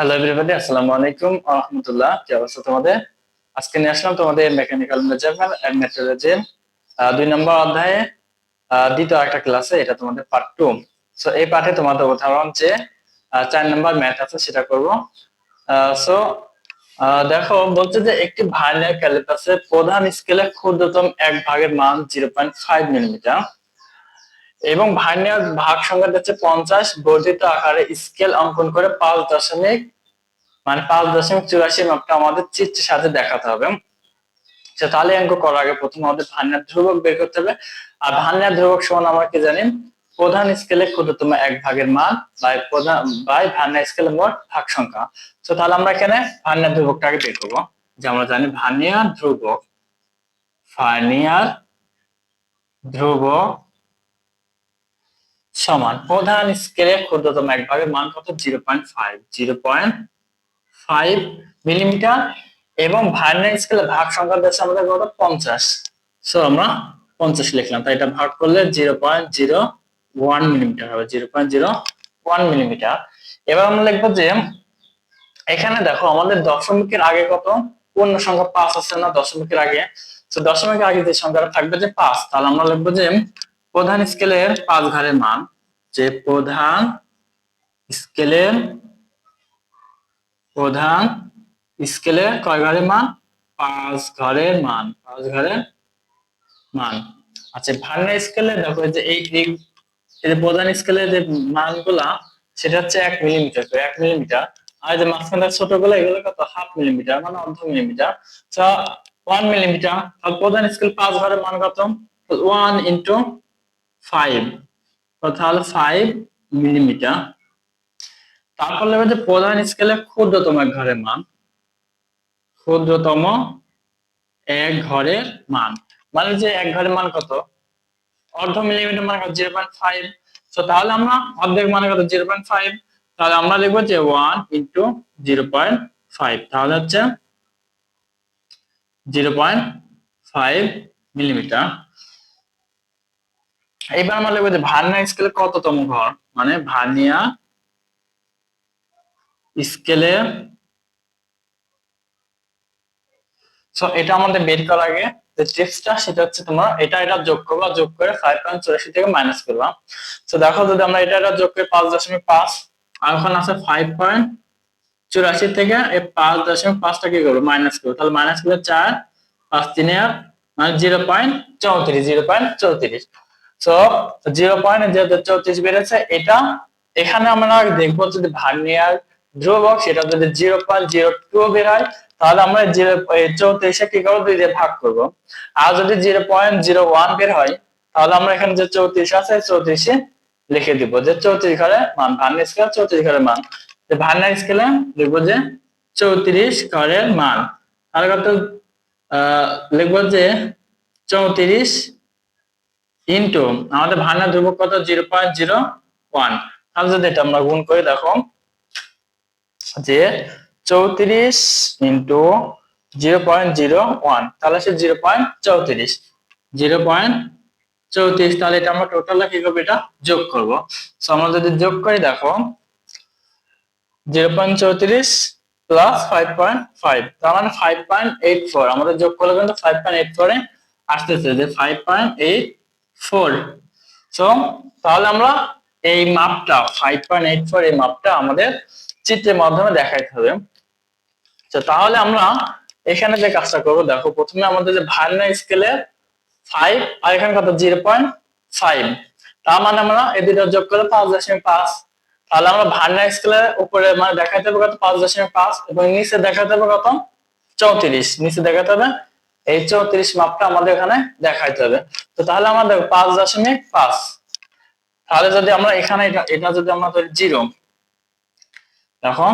Hello everybody আসসালামু আলাইকুম ওয়া রাহমাতুল্লাহ কি অবস্থা তোমাদের আজকে নিয়ে আসলাম তোমাদের মেকানিক্যাল মেজারমেন্ট এন্ড মেট্রোলজির দুই নম্বর অধ্যায়ে দ্বিতীয় একটা ক্লাসে এটা তোমাদের পার্ট টু সো এই পাঠে তোমাদের উদাহরণ যে চার নম্বর ম্যাথ আছে সেটা করব সো দেখো বলছে যে একটি ভার্নিয়ার ক্যালিপাসের প্রধান স্কেলে ক্ষুদ্রতম এক ভাগের মান জিরো পয়েন্ট ফাইভ মিলিমিটার এবং ভার্নিয়ার ভাগ সংখ্যা হচ্ছে পঞ্চাশ, বর্ধিত আকারে স্কেল অঙ্কন করে পাঁচ দশমিক মানে পাঁচ দশমিক চুরাশি মাপটা আমাদের চিত্রের সাথে দেখাতে হবে। তাহলে অঙ্ক করার আগে প্রথমে আমাদের ভার্নিয়ার ধ্রুবক বের করতে হবে। আর ভার্নিয়ার ধ্রুবক সমান আমরা কি জানি? প্রধান স্কেলে ক্ষুদ্রতম এক ভাগের মান বাই প্রধান, বাই ভার্নিয়ার স্কেলে মোট ভাগ সংখ্যা। তো তাহলে আমরা এখানে ভার্নিয়ার ধ্রুবকটাকে বের করব। যে আমরা জানি ভার্নিয়ার ধ্রুবক ভার্নিয়ার ধ্রুবক সমান প্রধান স্কেলে ক্ষুদ্রতম এক ভাগের মান কত? Zero point five zero point five millimetre এবং ভার্নিয়ার স্কেলে ভাগ সংখ্যা দিয়েছে আমাদের কত? পঞ্চাশ। সো আমরা পঞ্চাশ লিখলাম। তাই এটা ভাগ করলে zero point zero one millimetre হবে। Zero point zero one millimetre এবার আমরা লিখব যে, এখানে দেখো আমাদের দশমিকের আগে কত? পূর্ণ সংখ্যা পাঁচ আছে না? দশমিকের আগে। তো দশমিকের আগে যে সংখ্যাটা থাকবে যে পাঁচ, তাহলে আমরা লিখব যে প্রধান স্কেলের পাঁচ ঘরের মান, যে প্রধান স্কেলের প্রধান স্কেলের কয় ঘরের মান? পাঁচ ঘরের মান, পাঁচ ঘরের মান। আচ্ছা ভার্নিয়ার স্কেলে দেখো যে এই প্রধান স্কেলের যে মানগুলা, সেটা হচ্ছে এক মিলিমিটার এক মিলিমিটার। আর যে মাঝখানে ছোটগুলো এগুলো কত? হাফ মিলিমিটার মানে অর্ধ মিলিমিটার। One millimetre. প্রধান স্কেল পাঁচ ঘরের মান কত? One into five. Five millimetre. তারপর নেবে যে প্রধান স্কেলে ক্ষুদ্রতম এক ঘরের মান। ক্ষুদ্রতম এক ঘরের মান। মানে যে এক ঘরের মান কত? অর্ধ মিলিমিটার মানে কত? Zero point five. তো তাহলে আমরা অর্ধেক মানে কত? Zero point five. তাহলে আমরা লিখব যে one into zero point five. তাহলে হচ্ছে জিরো পয়েন্ট ফাইভ মিলিমিটার। এইবার আমরা লিখব যে ভার্নিয়ার স্কেলে কততম ঘর? মানে ভার্নিয়ার স্কেলে এটা আমাদের বের করার আগে যে সেটা হচ্ছে তোমরা এটা এটা যোগ করবা, যোগ করে ফাইভ পয়েন্ট চুরাশি থেকে মাইনাস করবা। তো দেখো যদি আমরা এটা এটা যোগ করি পাঁচ দশমিক পাঁচ, আর ওখানে আছে ফাইভ পয়েন্ট চুরাশি থেকে এই পাঁচ দশমিক পাঁচটা কি করব? মাইনাস করব। তাহলে মাইনাস করলে চার, পাঁচ তিনে মানে জিরো পয়েন্ট চৌত্রিশ জিরো পয়েন্ট চৌত্রিশ। তো জিরো পয়েন্ট যেহেতু চৌত্রিশ বেড়েছে, এটা এখানে আমরা দেখব যদি ভার্নিয়ার ধ্রুবক সেটা যদি জিরো পয়েন্ট জিরো টু বের হয় তাহলে আমরা জিরো চৌত্রিশে কি করব? দুই দিয়ে ভাগ করব। আর যদি জিরো পয়েন্ট জিরো ওয়ান বের হয় তাহলে আমরা এখানে যে চৌত্রিশ আছে চৌত্রিশে লিখে দিব যে চৌত্রিশ ঘরে মান, ভার্নিয়ার স্কেল চৌত্রিশ ঘরের মান। যে ভার্নিয়ার স্কেলে লিখব যে চৌত্রিশ ঘরের মান। আর কত লিখব যে চৌত্রিশ ইন্টু আমাদের ভার্নিয়ার ধ্রুবক কত? Zero point zero one. তাহলে যদি এটা আমরা গুণ করে, দেখো, যে চৌত্রিশ into zero point zero one, তাহলে সে জিরো পয়েন্ট চৌত্রিশ। জিরো পয়েন্ট চৌত্রিশ, তাহলে এটা আমরা টোটাল কি করব এটা যোগ করব? আমরা যদি যোগ করি, দেখো, জিরো পয়েন্ট চৌত্রিশ প্লাস ফাইভ পয়েন্ট ফাইভ তার মানে ফাইভ পয়েন্ট এইট ফোর আমাদের যোগ করলে কিন্তু ফাইভ পয়েন্ট এইট ফোরে আসতেছে, যে five point eight four so তাহলে আমরা এই মাপটা ফাইভ পয়েন্ট এইট ফোর এই মাপটা আমাদের চিত্রের মাধ্যমে দেখাইতে হবে। তো তাহলে আমরা এখানে যে কাজটা করব, দেখো প্রথমে আমাদের যে ভার্নিয়ার স্কেলে ফাইভ আর এখানে কত? জিরো পয়েন্ট ফাইভ তার মানে আমরা এই দুটো যোগ করলে পাঁচ দশমিক পাঁচ। তাহলে আমরা ভার্নিয়ার স্কেলের উপরে মানে দেখাইতে হবে কত? পাঁচ দশমিক পাঁচ এবং নিচে দেখাতে হবে কত? চৌত্রিশ। নিচে দেখাতে হবে এই চৌত্রিশ মাপটা আমাদের এখানে দেখাইতে হবে। তো তাহলে আমাদের পাঁচ দশমিক পাঁচ। তাহলে যদি আমরা এখানে এটা যদি আমরা ধরি জিরো, দেখো,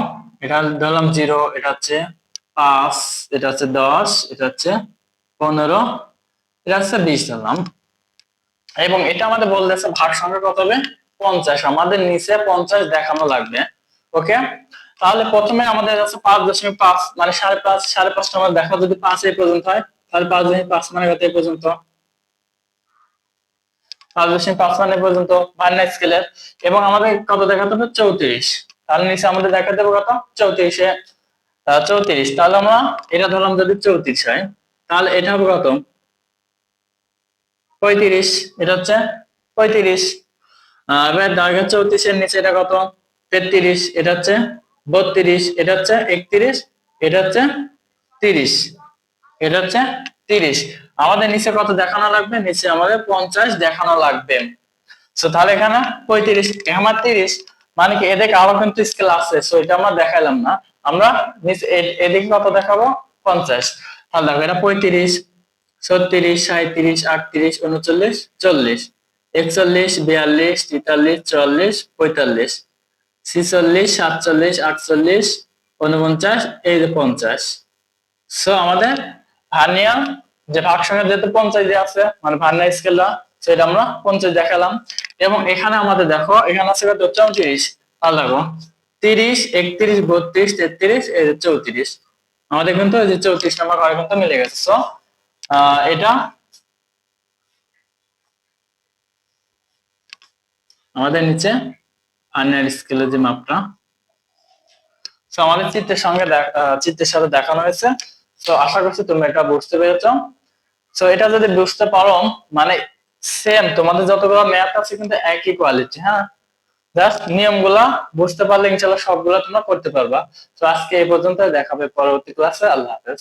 এটা ধরলাম জিরো, এটা হচ্ছে পাঁচ, এটা হচ্ছে দশ, এটা হচ্ছে পনেরো, এটা হচ্ছে বিশ ধরলাম। এবং এটা আমাদের বলতেছে ভাগ সংখ্যা কত হবে? পঞ্চাশ। আমাদের নিচে পঞ্চাশ দেখানো লাগবে। ওকে? তাহলে প্রথমে আমাদের আছে পাঁচ দশমিক পাঁচ মানে সাড়ে পাঁচ, সাড়ে পাঁচটা আমাদের দেখা যদি পাঁচ এই পর্যন্ত হয় তাহলে পাঁচ দশমিক পাঁচ মানে কত পর্যন্ত। পাঁচ দশমিক পাঁচ মানে পর্যন্ত ভার্নিয়ার স্কেলের এবং আমাদের কত দেখাতে হবে? চৌত্রিশ। তাহলে নিচে আমাদের দেখা দেবো কত? চৌত্রিশে। চৌত্রিশ। তাহলে আমরা এটা ধরলাম যদি চৌত্রিশ হয়, তাহলে এটা হবে কত? পঁয়ত্রিশ। এটা হচ্ছে পঁয়ত্রিশ। এবার দেখা চৌত্রিশের নিচে এটা কত? তেত্রিশ। এটা হচ্ছে বত্রিশ। এটা হচ্ছে একত্রিশ। এটা হচ্ছে তিরিশ। এটা হচ্ছে তিরিশ। আমাদের নিচে কত দেখানো লাগবে? নিচে আমাদের পঞ্চাশ দেখানো লাগবে। সো তাহলে এখানে পঁয়ত্রিশ আমার তিরিশ। মানে কি, এদিকে আরও কিন্তু স্কেল আছে সো এটা আমরা দেখাইলাম না। আমরা নিচে এদিকে কত দেখাবো? পঞ্চাশ। তাহলে দেখো, এটা পঁয়ত্রিশ, ছত্রিশ সাঁত্রিশ আটত্রিশ, উনচল্লিশ, চল্লিশ। একচল্লিশ, বিয়াল্লিশ, তেতাল্লিশ, চুয়াল্লিশ, পঁয়তাল্লিশ। ছিচল্লিশ, সাতচল্লিশ, আটচল্লিশ, উনপঞ্চাশ, এই পঞ্চাশ। সো আমাদের ভার্নিয়ার যে ভাগসংখ্যা যেহেতু পঞ্চাশ দিয়ে আছে মানে ভার্নিয়ার স্কেলটা সেটা আমরা পঞ্চাশ দেখালাম। এবং এখানে আমাদের দেখো, এখানে আছে কত? চৌত্রিশ। তাহলে দেখো, তিরিশ, একত্রিশ, বত্রিশ, তেত্রিশ, এই যে চৌত্রিশ। আমাদের কিন্তু এই যে চৌত্রিশ নম্বর ঘরে কিন্তু মিলে গেছে। সো এটা আমাদের নিচে ভার্নিয়ার স্কেলের যে মাপটা। তো আমাদের চিত্রের সঙ্গে চিত্রের সাথে দেখানো হয়েছে। তো আশা করছি তুমি এটা বুঝতে পেরেছ। সো এটা যদি বুঝতে পারো মানে সেম তোমাদের যতগুলো ম্যাথ আছে কিন্তু একই কোয়ালিটি হ্যাঁ? জাস্ট নিয়মগুলা বুঝতে পারলে ইনশাল্লাহ সবগুলো তোমরা করতে পারবা। তো আজকে এই পর্যন্ত দেখাবে পরবর্তী ক্লাসে আল্লাহ হাফেজ।